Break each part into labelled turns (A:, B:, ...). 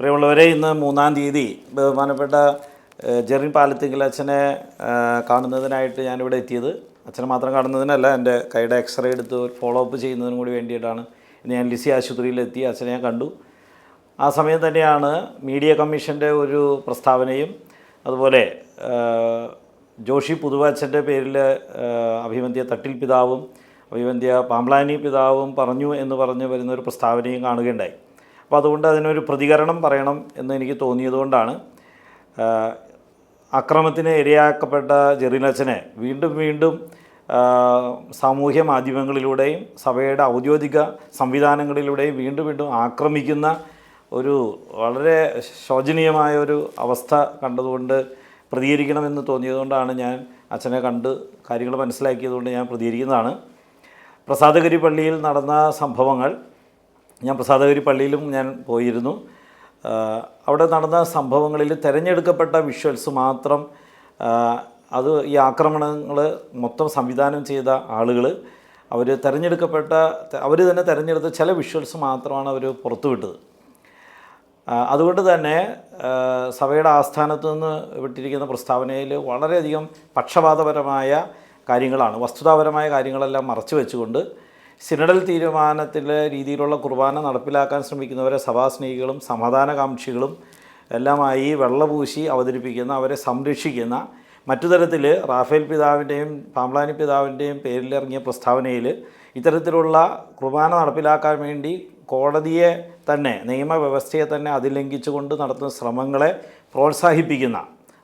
A: പ്രിയമുള്ളവരെ ഇന്ന് മൂന്നാം തീയതി ബഹുമാനപ്പെട്ട ജെറിൻ പാലത്തിങ്കിൽ അച്ഛനെ കാണുന്നതിനായിട്ട് ഞാനിവിടെ എത്തിയത്. അച്ഛനെ മാത്രം കാണുന്നതിനല്ല എന്റെ കൈയുടെ എക്സ്റേ എടുത്ത് ഫോളോ അപ്പ് ചെയ്യുന്നതിനും കൂടി വേണ്ടിയിട്ടാണ് ഇന്ന് ഞാൻ ലിസി ആശുപത്രിയിലെത്തി. അച്ഛനെ ഞാൻ കണ്ടു. ആ സമയം തന്നെയാണ് മീഡിയ കമ്മീഷന്റെ ഒരു പ്രസ്താവനയും അതുപോലെ ജോഷി പുതുവാച്ചന്റെ പേരിൽ അഭിമന്ത്യ തട്ടിൽ പിതാവും അഭിമന്ത്യ പാംബ്ലാനി പിതാവും പറഞ്ഞു എന്ന് പറഞ്ഞ് വരുന്ന ഒരു പ്രസ്താവനയും കാണുകയുണ്ടായി. അപ്പോൾ അതുകൊണ്ട് അതിനൊരു പ്രതികരണം പറയണം എന്ന് എനിക്ക് തോന്നിയതുകൊണ്ടാണ് അക്രമത്തിന് ഇരയാക്കപ്പെട്ട ജെറിനച്ചനെ വീണ്ടും വീണ്ടും സാമൂഹ്യ മാധ്യമങ്ങളിലൂടെയും സഭയുടെ ഔദ്യോഗിക സംവിധാനങ്ങളിലൂടെയും വീണ്ടും വീണ്ടും ആക്രമിക്കുന്ന ഒരു വളരെ ശോചനീയമായ ഒരു അവസ്ഥ കണ്ടതുകൊണ്ട് പ്രതികരിക്കണമെന്ന് തോന്നിയതുകൊണ്ടാണ് ഞാൻ അച്ഛനെ കണ്ട് കാര്യങ്ങൾ മനസ്സിലാക്കിയതുകൊണ്ട് ഞാൻ പ്രതികരിക്കുന്നതാണ്. പ്രസാദഗിരി പള്ളിയിൽ നടന്ന സംഭവങ്ങൾ ഞാൻ പ്രസാദഗിരി പള്ളിയിലും ഞാൻ പോയിരുന്നു. അവിടെ നടന്ന സംഭവങ്ങളിൽ തിരഞ്ഞെടുക്കപ്പെട്ട വിഷ്വൽസ് മാത്രം അത് ഈ ആക്രമണങ്ങൾ മൊത്തം സംവിധാനം ചെയ്ത ആളുകൾ അവർ തിരഞ്ഞെടുക്കപ്പെട്ട അവർ തന്നെ തിരഞ്ഞെടുത്ത ചില വിഷ്വൽസ് മാത്രമാണ് അവർ പുറത്തുവിട്ടത്. അതുകൊണ്ട് തന്നെ സഭയുടെ ആസ്ഥാനത്ത് നിന്ന് വിട്ടിരിക്കുന്ന പ്രസ്താവനയിൽ വളരെയധികം പക്ഷപാതപരമായ കാര്യങ്ങളാണ് വസ്തുതാപരമായ കാര്യങ്ങളെല്ലാം മറച്ചു വെച്ചുകൊണ്ട് സിനഡൽ തീരുമാനത്തിലെ രീതിയിലുള്ള കുർബാന നടപ്പിലാക്കാൻ ശ്രമിക്കുന്നവരെ സഭാസ്നേഹികളും സമാധാനകാംക്ഷികളും എല്ലാമായി വെള്ളപൂശി അവതരിപ്പിക്കുന്ന അവരെ സംരക്ഷിക്കുന്ന മറ്റു തരത്തിൽ റാഫേൽ പിതാവിന്റെയും പാംലാനി പിതാവിന്റെയും പേരിലിറങ്ങിയ പ്രസ്താവനയിൽ ഇത്തരത്തിലുള്ള കുർബാന നടപ്പിലാക്കാൻ വേണ്ടി കോടതിയെ തന്നെ നിയമവ്യവസ്ഥയെ തന്നെ അതിലംഘിച്ചുകൊണ്ട് നടത്തുന്ന ശ്രമങ്ങളെ പ്രോത്സാഹിപ്പിക്കുന്ന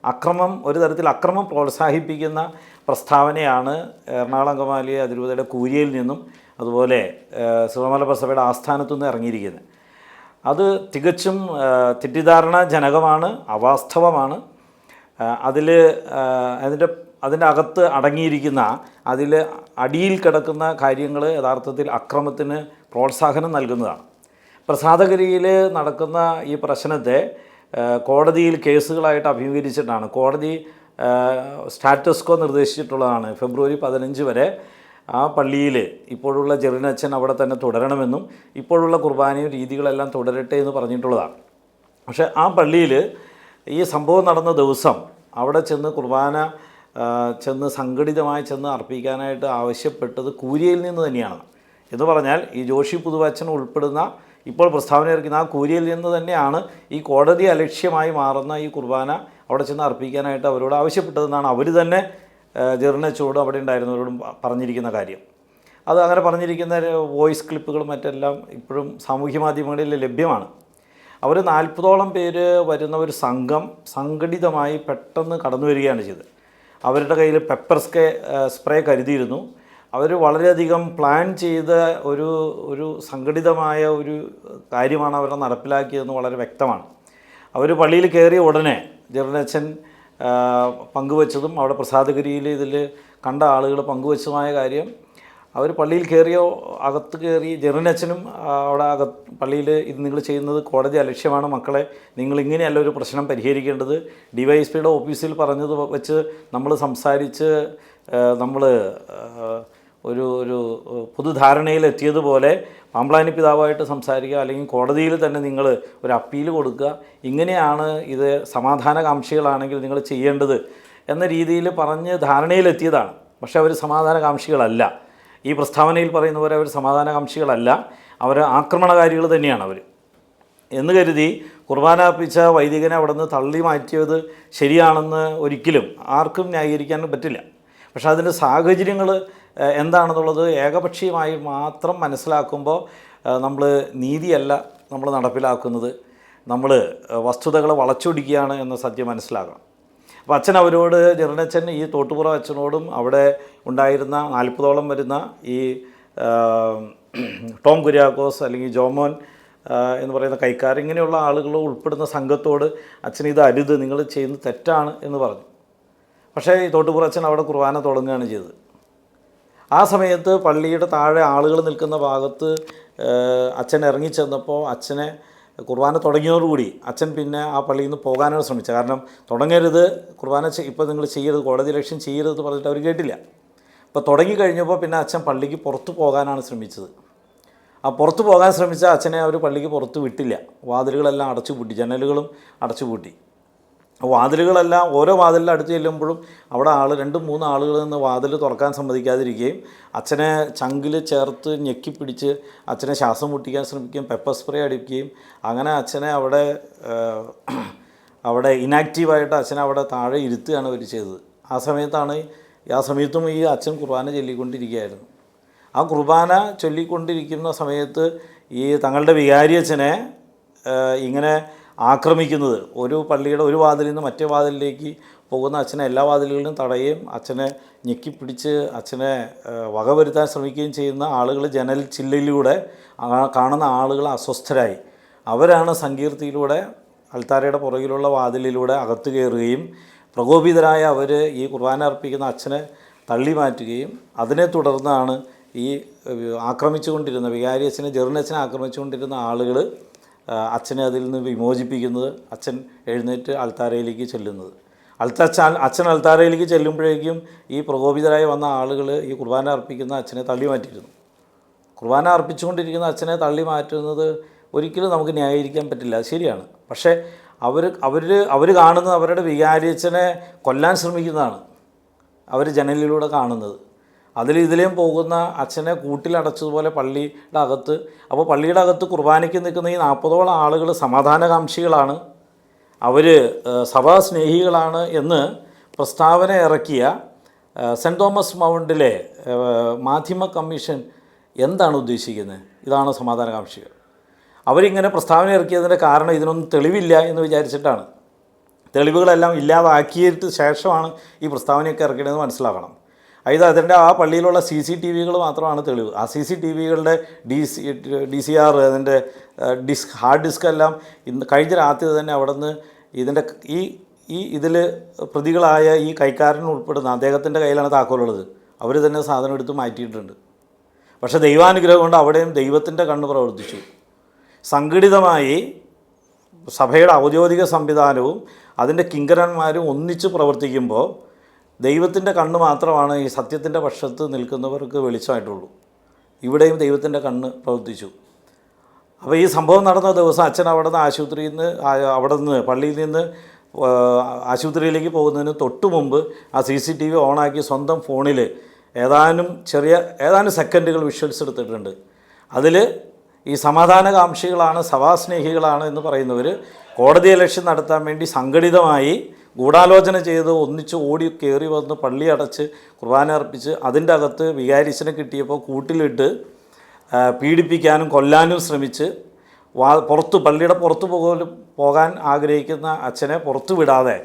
A: അക്രമം ഒരു തരത്തിൽ അക്രമം പ്രോത്സാഹിപ്പിക്കുന്ന പ്രസ്താവനയാണ് എറണാകുളം അങ്കമാലി അതിരൂപതയുടെ കൂരിയയിൽ നിന്നും അതുപോലെ ശ്രീമല ബസഭയുടെ ആസ്ഥാനത്തു നിന്ന് ഇറങ്ങിയിരിക്കുന്നത് അത് തികച്ചും തെറ്റിദ്ധാരണജനകമാണ് അവാസ്തവമാണ്. അതിൽ അതിന്റെ അതിന്റെ അകത്ത് അടങ്ങിയിരിക്കുന്ന അതിൽ അടിയിൽ കിടക്കുന്ന കാര്യങ്ങൾ യഥാർത്ഥത്തിൽ അക്രമത്തിന് പ്രോത്സാഹനം നൽകുന്നതാണ്. പ്രസാദഗിരിയിൽ നടക്കുന്ന ഈ പ്രശ്നത്തെ കോടതിയിൽ കേസുകളായിട്ട് അഭിമുഖീകരിച്ചിട്ടാണ്. കോടതി സ്റ്റാറ്റസ്കോ നിർദ്ദേശിച്ചിട്ടുള്ളതാണ്. ഫെബ്രുവരി പതിനഞ്ച് വരെ ആ പള്ളിയിൽ ഇപ്പോഴുള്ള ജെറിനച്ഛൻ അവിടെ തന്നെ തുടരണമെന്നും ഇപ്പോഴുള്ള കുർബാനയും രീതികളെല്ലാം തുടരട്ടെ എന്ന് പറഞ്ഞിട്ടുള്ളതാണ്. പക്ഷേ ആ പള്ളിയിൽ ഈ സംഭവം നടന്ന ദിവസം അവിടെ ചെന്ന് കുർബാന ചെന്ന് സംഘടിതമായി ചെന്ന് അർപ്പിക്കാനായിട്ട് ആവശ്യപ്പെട്ടത് കൂരിയയിൽ നിന്ന് തന്നെയാണ്. എന്ന് പറഞ്ഞാൽ ഈ ജോഷി പുതുവച്ചൻ ഉൾപ്പെടുന്ന ഇപ്പോൾ പ്രസ്താവന ഇറക്കുന്ന ആ കൂരിയിൽ നിന്ന് തന്നെയാണ് ഈ കോടതി അലക്ഷ്യമായി മാറുന്ന ഈ കുർബാന അവിടെ ചെന്ന് അർപ്പിക്കാനായിട്ട് അവരോട് ആവശ്യപ്പെട്ടതെന്നാണ് അവർ തന്നെ ജെറിനച്ചോടും അവിടെ ഉണ്ടായിരുന്നവരോടും പറഞ്ഞിരിക്കുന്ന കാര്യം. അത് അങ്ങനെ പറഞ്ഞിരിക്കുന്ന വോയിസ് ക്ലിപ്പുകളും മറ്റെല്ലാം ഇപ്പോഴും സാമൂഹ്യ മാധ്യമങ്ങളിൽ ലഭ്യമാണ്. അവർ നാൽപ്പതോളം പേര് വരുന്ന ഒരു സംഘം സംഘടിതമായി പെട്ടെന്ന് കടന്നു വരികയാണ് ചെയ്തത്. അവരുടെ കയ്യിൽ പെപ്പർ സ്പ്രേ സ്പ്രേ കരുതിയിരുന്നു. അവർ വളരെയധികം പ്ലാൻ ചെയ്ത ഒരു ഒരു സംഘടിതമായ ഒരു കാര്യമാണ് അവർ നടപ്പിലാക്കിയതെന്ന് വളരെ വ്യക്തമാണ്. അവർ പള്ളിയിൽ കയറിയ ഉടനെ ജെറിനച്ചൻ പങ്കുവച്ചതും അവിടെ പ്രസാദഗിരിയിൽ ഇതിൽ കണ്ട ആളുകൾ പങ്കുവച്ചതുമായ കാര്യം അവർ പള്ളിയിൽ കയറിയോ അകത്ത് കയറി ജെറിനച്ചനും അവിടെ അകത്ത് പള്ളിയിൽ ഇത് നിങ്ങൾ ചെയ്യുന്നത് കോടതി അലക്ഷ്യമാണ് മക്കളെ. നിങ്ങൾ ഇങ്ങനെയല്ല ഒരു പ്രശ്നം പരിഹരിക്കേണ്ടത്. ഡിവൈഎസ്പിയുടെ ഓഫീസിൽ പറഞ്ഞത് വെച്ച് നമ്മൾ സംസാരിച്ച് നമ്മൾ ഒരു ഒരു പൊതുധാരണയിൽ എത്തിയതുപോലെ പാമ്പ്ലാനി പിതാവായിട്ട് സംസാരിക്കുക അല്ലെങ്കിൽ കോടതിയിൽ തന്നെ നിങ്ങൾ ഒരു അപ്പീൽ കൊടുക്കുക. ഇങ്ങനെയാണ് ഇത് സമാധാനകാംക്ഷികളാണെങ്കിൽ നിങ്ങൾ ചെയ്യേണ്ടത് എന്ന രീതിയിൽ പറഞ്ഞ് ധാരണയിലെത്തിയതാണ്. പക്ഷേ അവർ സമാധാനകാംക്ഷികളല്ല. ഈ പ്രസ്താവനയിൽ പറയുന്ന പോലെ അവർ സമാധാനകാംക്ഷികളല്ല. അവർ ആക്രമണകാരികൾ തന്നെയാണ് അവർ. എന്ന് കരുതി കുർബാന അർപ്പിച്ച വൈദികനെ അവിടെ നിന്ന് തള്ളി മാറ്റിയത് ശരിയാണെന്ന് ഒരിക്കലും ആർക്കും ന്യായീകരിക്കാൻ പറ്റില്ല. പക്ഷേ അതിന്റെ സാഹചര്യങ്ങൾ എന്താണെന്നുള്ളത് ഏകപക്ഷീയമായി മാത്രം മനസ്സിലാക്കുമ്പോൾ നമ്മൾ നീതിയല്ല നമ്മൾ നടപ്പിലാക്കുന്നത്. നമ്മൾ വസ്തുതകളെ വളച്ചൊടിക്കുകയാണ് എന്ന സത്യം മനസ്സിലാക്കണം. അപ്പോൾ അച്ഛൻ അവരോട് ജെറിനച്ഛൻ ഈ തോട്ടുപുറം അച്ഛനോടും അവിടെ ഉണ്ടായിരുന്ന നാൽപ്പതോളം വരുന്ന ഈ ടോം കുര്യാക്കോസ് അല്ലെങ്കിൽ ജോമോൻ എന്ന് പറയുന്ന കൈക്കാർ ഇങ്ങനെയുള്ള ആളുകൾ ഉൾപ്പെടുന്ന സംഘത്തോട് അച്ഛൻ ഇത് അരുത് നിങ്ങൾ ചെയ്യുന്നത് തെറ്റാണ് എന്ന് പറഞ്ഞു. പക്ഷേ ഈ തോട്ടുപുറ അച്ഛൻ അവിടെ കുർബാന തുടങ്ങുകയാണ് ചെയ്തത്. ആ സമയത്ത് പള്ളിയുടെ താഴെ ആളുകൾ നിൽക്കുന്ന ഭാഗത്ത് അച്ഛൻ ഇറങ്ങിച്ചെന്നപ്പോൾ അച്ഛനെ കുർബാന തുടങ്ങിയതോടുകൂടി അച്ഛൻ പിന്നെ ആ പള്ളിയിൽ നിന്ന് പോകാനാണ് ശ്രമിച്ചത്. കാരണം തുടങ്ങരുത് കുർബാന ഇപ്പോൾ നിങ്ങൾ ചെയ്യരുത് കോടതി ലക്ഷ്യം ചെയ്യരുത് എന്ന് പറഞ്ഞിട്ട് അവർ കേട്ടില്ല. അപ്പോൾ തുടങ്ങിക്കഴിഞ്ഞപ്പോൾ പിന്നെ അച്ഛൻ പള്ളിക്ക് പുറത്ത് പോകാനാണ് ശ്രമിച്ചത്. ആ പുറത്ത് പോകാൻ ശ്രമിച്ച അച്ഛനെ അവർ പള്ളിക്ക് പുറത്ത് വിട്ടില്ല. വാതിലുകളെല്ലാം അടച്ചു പൂട്ടി ജനലുകളും അടച്ചു പൂട്ടി വാതിലുകളെല്ലാം ഓരോ വാതിലിന്റെ അടുത്ത് ചെല്ലുമ്പോഴും അവിടെ ആൾ രണ്ടും മൂന്ന് ആളുകൾ നിന്ന് വാതിൽ തുറക്കാൻ സമ്മതിക്കാതിരിക്കുകയും അച്ഛനെ ചങ്കിൽ ചേർത്ത് ഞെക്കിപ്പിടിച്ച് അച്ഛനെ ശ്വാസം മുട്ടിക്കാൻ ശ്രമിക്കുകയും പെപ്പർ സ്പ്രേ അടിക്കുകയും അങ്ങനെ അച്ഛനെ അവിടെ അവിടെ ഇനാക്റ്റീവായിട്ട് അച്ഛനെ അവിടെ താഴെ ഇരുത്തുകയാണ് അവർ ചെയ്തത്. ആ സമയത്താണ് ആ സമയത്തും ഈ അച്ഛൻ കുർബാന ചൊല്ലിക്കൊണ്ടിരിക്കുകയായിരുന്നു. ആ കുർബാന ചൊല്ലിക്കൊണ്ടിരിക്കുന്ന സമയത്ത് ഈ തങ്ങളുടെ വികാരി അച്ഛനെ ഇങ്ങനെ ആക്രമിക്കുന്നത്. ഒരു പള്ളിയുടെ ഒരു വാതിലിൽ നിന്ന് മറ്റേ വാതിലിലേക്ക് പോകുന്ന അച്ഛനെ എല്ലാ വാതിലുകളിലും തടയുകയും അച്ഛനെ ഞെക്കിപ്പിടിച്ച് അച്ഛനെ വകവരുത്താൻ ശ്രമിക്കുകയും ചെയ്യുന്ന ആളുകൾ ജനൽ ചില്ലയിലൂടെ കാണുന്ന ആളുകൾ അസ്വസ്ഥരായി. അവരാണ് സങ്കീർത്തിയിലൂടെ അൽത്താരയുടെ പുറകിലുള്ള വാതിലിലൂടെ അകത്തു കയറുകയും പ്രകോപിതരായ അവർ ഈ കുർബാന അർപ്പിക്കുന്ന അച്ഛനെ തള്ളി മാറ്റുകയും അതിനെ തുടർന്നാണ് ഈ ആക്രമിച്ചുകൊണ്ടിരുന്ന വികാരി അച്ഛനെ ജെറിനച്ഛനെ ആക്രമിച്ചുകൊണ്ടിരുന്ന ആളുകൾ അച്ഛനെ അതിൽ നിന്ന് വിമോചിപ്പിക്കുന്നത് അച്ഛൻ എഴുന്നേറ്റ് അൾത്താരയിലേക്ക് ചെല്ലുന്നത്. അൾത്തച്ഛ അച്ഛൻ അൾത്താരയിലേക്ക് ചെല്ലുമ്പോഴേക്കും ഈ പ്രകോപിതരായി വന്ന ആളുകൾ ഈ കുർബാന അർപ്പിക്കുന്ന അച്ഛനെ തള്ളി മാറ്റിയിരുന്നു. കുർബാന അർപ്പിച്ചുകൊണ്ടിരിക്കുന്ന അച്ഛനെ തള്ളി മാറ്റുന്നത് ഒരിക്കലും നമുക്ക് ന്യായീകരിക്കാൻ പറ്റില്ല. ശരിയാണ്. പക്ഷേ അവർ അവർ അവർ കാണുന്നത് അവരുടെ വികാരിയച്ഛനെ കൊല്ലാൻ ശ്രമിക്കുന്നതാണ്. അവർ ജനലിലൂടെ കാണുന്നത്. അതിൽ ഇതിലേയും പോകുന്ന അച്ഛനെ കൂട്ടിലടച്ചതുപോലെ പള്ളിയുടെ അകത്ത് അപ്പോൾ പള്ളിയുടെ അകത്ത് കുർബാനയ്ക്ക് നിൽക്കുന്ന ഈ നാൽപ്പതോളം ആളുകൾ സമാധാനകാംക്ഷികളാണ്. അവർ സഭാസ്നേഹികളാണ് എന്ന് പ്രസ്താവന ഇറക്കിയ സെന്റ് തോമസ് മൗണ്ടിലെ മാധ്യമ കമ്മീഷൻ എന്താണ് ഉദ്ദേശിക്കുന്നത്? ഇതാണ് സമാധാനകാംക്ഷികൾ. അവരിങ്ങനെ പ്രസ്താവന ഇറക്കിയതിന്റെ കാരണം ഇതിനൊന്നും തെളിവില്ല എന്ന് വിചാരിച്ചിട്ടാണ്. തെളിവുകളെല്ലാം ഇല്ലാതാക്കിയിട്ട് ശേഷമാണ് ഈ പ്രസ്താവനയൊക്കെ ഇറക്കിയതെന്ന് മനസ്സിലാക്കണം. അതായത് അതിന്റെ ആ പള്ളിയിലുള്ള സി സി ടി വികൾ മാത്രമാണ് തെളിവ്. ആ C C T വികളുടെ D C D C R അതിന്റെ ഡിസ്ക് ഹാർഡ് ഡിസ്ക് എല്ലാം ഇന്ന് കഴിഞ്ഞ രാത്രി തന്നെ അവിടെ നിന്ന് ഇതിന്റെ ഈ ഈ ഇതിൽ പ്രതികളായ ഈ കൈക്കാരൻ ഉൾപ്പെടുന്ന അദ്ദേഹത്തിന്റെ കയ്യിലാണ് താക്കോലുള്ളത്. അവർ തന്നെ സാധനം എടുത്ത് മാറ്റിയിട്ടുണ്ട്. പക്ഷേ ദൈവാനുഗ്രഹം കൊണ്ട് അവിടെയും ദൈവത്തിന്റെ കണ്ണ് പ്രവർത്തിച്ചു. സംഘടിതമായി സഭയുടെ ഔദ്യോഗിക സംവിധാനവും അതിന്റെ കിങ്കരന്മാരും ഒന്നിച്ച് പ്രവർത്തിക്കുമ്പോൾ ദൈവത്തിന്റെ കണ്ണ് മാത്രമാണ് ഈ സത്യത്തിന്റെ പക്ഷത്ത് നിൽക്കുന്നവർക്ക് വെളിച്ചമായിട്ടുള്ളൂ. ഇവിടെയും ദൈവത്തിന്റെ കണ്ണ് പ്രവർത്തിച്ചു. അപ്പോൾ ഈ സംഭവം നടന്ന ദിവസം അച്ഛൻ അവിടെ നിന്ന് ആശുപത്രിയിൽ നിന്ന് അവിടെ നിന്ന് പള്ളിയിൽ നിന്ന് ആശുപത്രിയിലേക്ക് പോകുന്നതിന് തൊട്ട് മുമ്പ് ആ സി സി ടി വി ഓണാക്കി സ്വന്തം ഫോണിൽ ഏതാനും ചെറിയ ഏതാനും സെക്കൻഡുകൾ വിഷ്വൽസ് എടുത്തിട്ടുണ്ട്. അതിൽ ഈ സമാധാനകാംക്ഷികളാണ് സഭാസ്നേഹികളാണ് എന്ന് പറയുന്നവർ കോടതി ഇലക്ഷൻ നടത്താൻ വേണ്ടി സംഘടിതമായി ഗൂഢാലോചന ചെയ്ത് ഒന്നിച്ച് ഓടി കയറി വന്ന് പള്ളി അടച്ച് കുർബാന അർപ്പിച്ച് അതിന്റെ അകത്ത് വികാരിശനെ കിട്ടിയപ്പോൾ കൂട്ടിലിട്ട് പീഡിപ്പിക്കാനും കൊല്ലാനും ശ്രമിച്ച് വാ പുറത്ത് പള്ളിയുടെ പുറത്ത് പോലും പോകാൻ ആഗ്രഹിക്കുന്ന അച്ഛനെ പുറത്തു വിടാതെ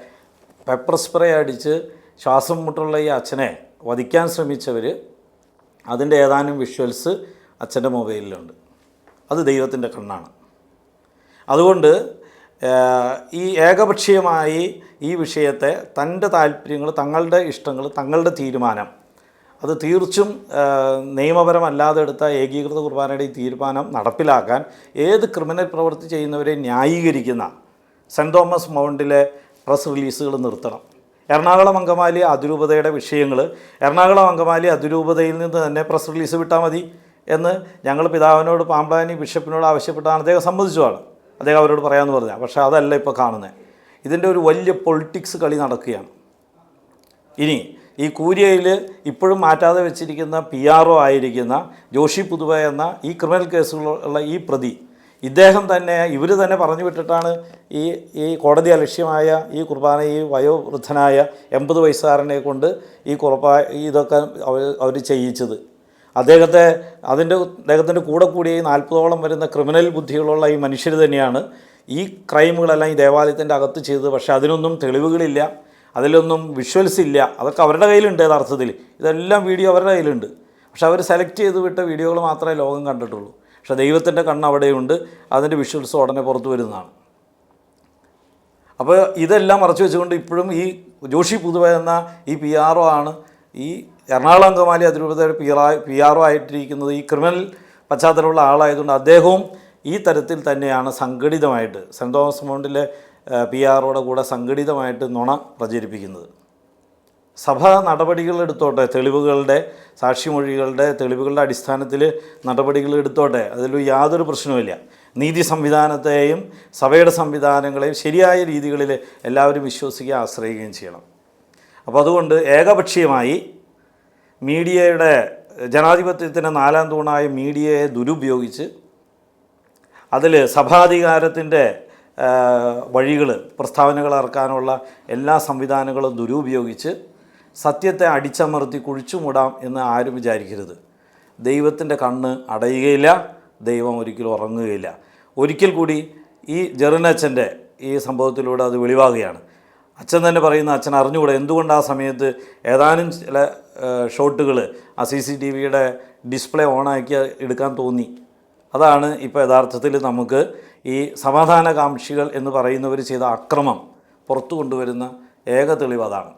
A: പെപ്പർ സ്പ്രേ അടിച്ച് ശ്വാസം മുട്ടുള്ള ഈ അച്ഛനെ വധിക്കാൻ ശ്രമിച്ചവർ അതിന്റെ ഏതാനും വിഷ്വൽസ് അച്ഛന്റെ മൊബൈലിലുണ്ട് അത് ദൈവത്തിന്റെ കണ്ണാണ്. അതുകൊണ്ട് ഈ ഏകപക്ഷീയമായി ഈ വിഷയത്തെ തന്റെ താല്പര്യങ്ങൾ തങ്ങളുടെ ഇഷ്ടങ്ങൾ തങ്ങളുടെ തീരുമാനം. അത് തീർച്ചും നിയമപരമല്ലാതെ എടുത്ത ഏകീകൃത കുർബാനയുടെ ഈ തീരുമാനം നടപ്പിലാക്കാൻ ഏത് ക്രിമിനൽ പ്രവൃത്തി ചെയ്യുന്നവരെ ന്യായീകരിക്കുന്ന സെന്റ് തോമസ് മൗണ്ടിലെ പ്രസ് റിലീസുകൾ നിർത്തണം. എറണാകുളം അങ്കമാലി അതിരൂപതയുടെ വിഷയങ്ങൾ എറണാകുളം അങ്കമാലി അതിരൂപതയിൽ നിന്ന് തന്നെ പ്രസ് റിലീസ് വിട്ടാൽ മതി എന്ന് ഞങ്ങൾ പിതാവിനോട് പാമ്പാനി ബിഷപ്പിനോട് ആവശ്യപ്പെട്ടാണ്. അദ്ദേഹം സമ്മതിച്ചുമാണ് അദ്ദേഹം അവരോട് പറയാമെന്ന് പറഞ്ഞാൽ പക്ഷേ അതല്ല ഇപ്പോൾ കാണുന്നത് ഇതിന്റെ ഒരു വലിയ പൊളിറ്റിക്സ് കളി നടക്കുകയാണ്. ഇനി ഈ കൂരിയയിൽ ഇപ്പോഴും മാറ്റാതെ വെച്ചിരിക്കുന്ന പി ആർ ഒ ആയിരിക്കുന്ന ജോഷി പുതുവ എന്ന ഈ ക്രിമിനൽ കേസുകളുള്ള ഈ പ്രതി ഇദ്ദേഹം തന്നെ ഇവർ തന്നെ പറഞ്ഞു വിട്ടിട്ടാണ് ഈ ഈ കോടതി അലക്ഷ്യമായ ഈ കുർബാന ഈ വയോവൃദ്ധനായ എൺപത് വയസ്സുകാരനെ കൊണ്ട് ഈ കുർബാ ഇതൊക്കെ അവർ അവർ ചെയ്യിച്ചത്. അദ്ദേഹത്തെ അതിന്റെ അദ്ദേഹത്തിന്റെ കൂടെ കൂടി നാൽപ്പതോളം വരുന്ന ക്രിമിനൽ ബുദ്ധികളുള്ള ഈ മനുഷ്യർ തന്നെയാണ് ഈ ക്രൈമുകളെല്ലാം ഈ ദേവാലയത്തിന്റെ അകത്ത് ചെയ്തത്. പക്ഷേ അതിനൊന്നും തെളിവുകളില്ല അതിലൊന്നും വിഷ്വൽസ് ഇല്ല. അതൊക്കെ അവരുടെ കയ്യിലുണ്ട് യഥാർത്ഥത്തിൽ. ഇതെല്ലാം വീഡിയോ അവരുടെ കയ്യിലുണ്ട്. പക്ഷെ അവർ സെലക്ട് ചെയ്ത് വിട്ട വീഡിയോകൾ മാത്രമേ ലോകം കണ്ടിട്ടുള്ളൂ. പക്ഷേ ദൈവത്തിന്റെ കണ്ണ് അവിടെയുണ്ട്. അതിന്റെ വിഷ്വൽസ് ഉടനെ പുറത്തു വരുന്നതാണ്. അപ്പോൾ ഇതെല്ലാം മറച്ചു വെച്ചുകൊണ്ട് ഇപ്പോഴും ഈ ജോഷി പുതുവ എന്ന ഈ പി ആർ ഒ ആണ് ഈ എറണാകുളം അങ്കമാലി അതിരൂപതയുടെ P R P R O ആയിട്ടിരിക്കുന്നത് ഈ ക്രിമിനൽ പശ്ചാത്തലമുള്ള ആളായതുകൊണ്ട് അദ്ദേഹവും ഈ തരത്തിൽ തന്നെയാണ് സംഘടിതമായിട്ട് സെന്റ് തോമസ് മൗണ്ടിലെ പി ആറോടെ കൂടെ സംഘടിതമായിട്ട് നുണ പ്രചരിപ്പിക്കുന്നത്. സഭ നടപടികൾ എടുത്തോട്ടെ തെളിവുകളുടെ സാക്ഷിമൊഴികളുടെ തെളിവുകളുടെ അടിസ്ഥാനത്തിൽ നടപടികൾ എടുത്തോട്ടെ അതിൽ യാതൊരു പ്രശ്നവുമില്ല. നീതി സംവിധാനത്തെയും സഭയുടെ സംവിധാനങ്ങളെയും ശരിയായ രീതികളിൽ എല്ലാവരും വിശ്വസിക്കുകയും ആശ്രയിക്കുകയും ചെയ്യണം. അപ്പോൾ അതുകൊണ്ട് ഏകപക്ഷീയമായി മീഡിയയുടെ ജനാധിപത്യത്തിന്റെ നാലാം തൂണായ മീഡിയയെ ദുരുപയോഗിച്ച് അതിൽ സഭാധികാരത്തിന്റെ വഴികൾ പ്രസ്താവനകൾ ഇറക്കാനുള്ള എല്ലാ സംവിധാനങ്ങളും ദുരുപയോഗിച്ച് സത്യത്തെ അടിച്ചമർത്തി കുഴിച്ചു മൂടാം എന്ന് ആരും വിചാരിക്കരുത്. ദൈവത്തിന്റെ കണ്ണ് അടയുകയില്ല ദൈവം ഒരിക്കലും ഉറങ്ങുകയില്ല. ഒരിക്കൽ കൂടി ഈ ജെറിനച്ഛന്റെ ഈ സംഭവത്തിലൂടെ അത് വെളിവാകുകയാണ്. അച്ഛൻ തന്നെ പറയുന്ന അച്ഛൻ അറിഞ്ഞുകൂടെ എന്തുകൊണ്ട് ആ സമയത്ത് ഏതാനും ചില ഷോട്ടുകൾ ആ സി സി ടി വിയുടെ ഡിസ്പ്ലേ ഓണാക്കി എടുക്കാൻ തോന്നി. അതാണ് ഇപ്പോൾ യഥാർത്ഥത്തിൽ നമുക്ക് ഈ സമാധാനകാംക്ഷികൾ എന്ന് പറയുന്നവർ ചെയ്ത അക്രമം പുറത്തു കൊണ്ടുവരുന്ന ഏക തെളിവ് അതാണ്.